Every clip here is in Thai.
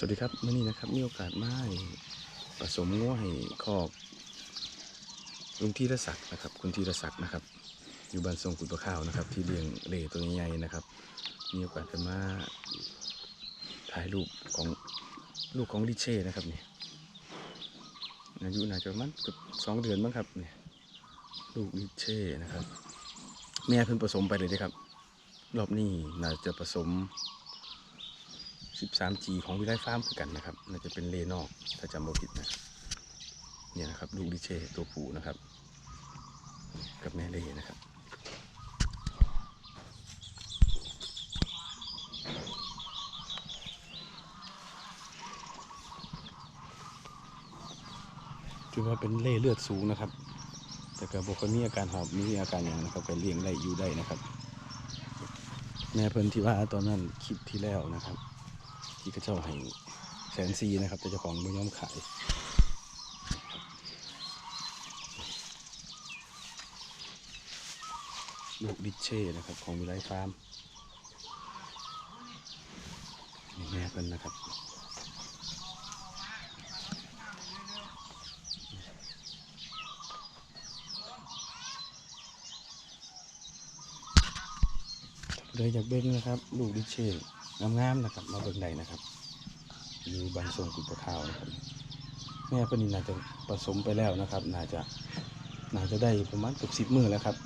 สวัสดีครับมื่อนี้นะครับมีโอกาสมาผสมง้วให้คอกลุงธีรศักดิ์นะครับ คุณธีรศักดิ์นะครับ อยู่บ้านทรงกุฎปะข้าวนะครับ ที่เลี้ยงเล่ตัวใหญ่ๆนะครับ มีโอกาสจะมาถ่ายรูปของลูกของลิเช่นะครับนี่อายุน่าจะประมันเกือบสองเดือนมั้งครับเนี่ยลูกลิเช่นะครับ แม่เพิ่งผสมไปเลยนะครับ รอบนี้น่าจะผสม 13G ของวิไลฟาร์มคือกันนะครับน่าจะเป็นเลนอกถ้าจำไม่ผิดนะเนี่ยนะครับลูกดิเชตัวผู้นะครับ กับแม่เลนะครับถือว่าเป็นเล่เลือดสูงนะครับ แต่กระบอกมีอาการหอบมีอาการอย่างนะครับก็เลี้ยงได้อยู่ได้นะครับ แม่เพิ่นที่ว่าตอนนั้นคลิปที่แล้วนะครับ ที่กระเจ้าให้แสนซีนะครับแต่เจ้าของไม่ยอมขายลูกดิเช่นะครับ ของวิไลฟาร์มนี่แม่เพิ่นนะครับเลยจากเบ้งนะครับ ลูกดิเช่ งามๆนะครับ มาเบิ่งใดนะครับอยู่บางทรงกุปะขาวนะครับแม่ปนินนี่น่าจะผสมไปแล้วนะครับ น่าจะน่าจะได้ประมาณเกือบสิบมือแล้วครับ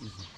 อืม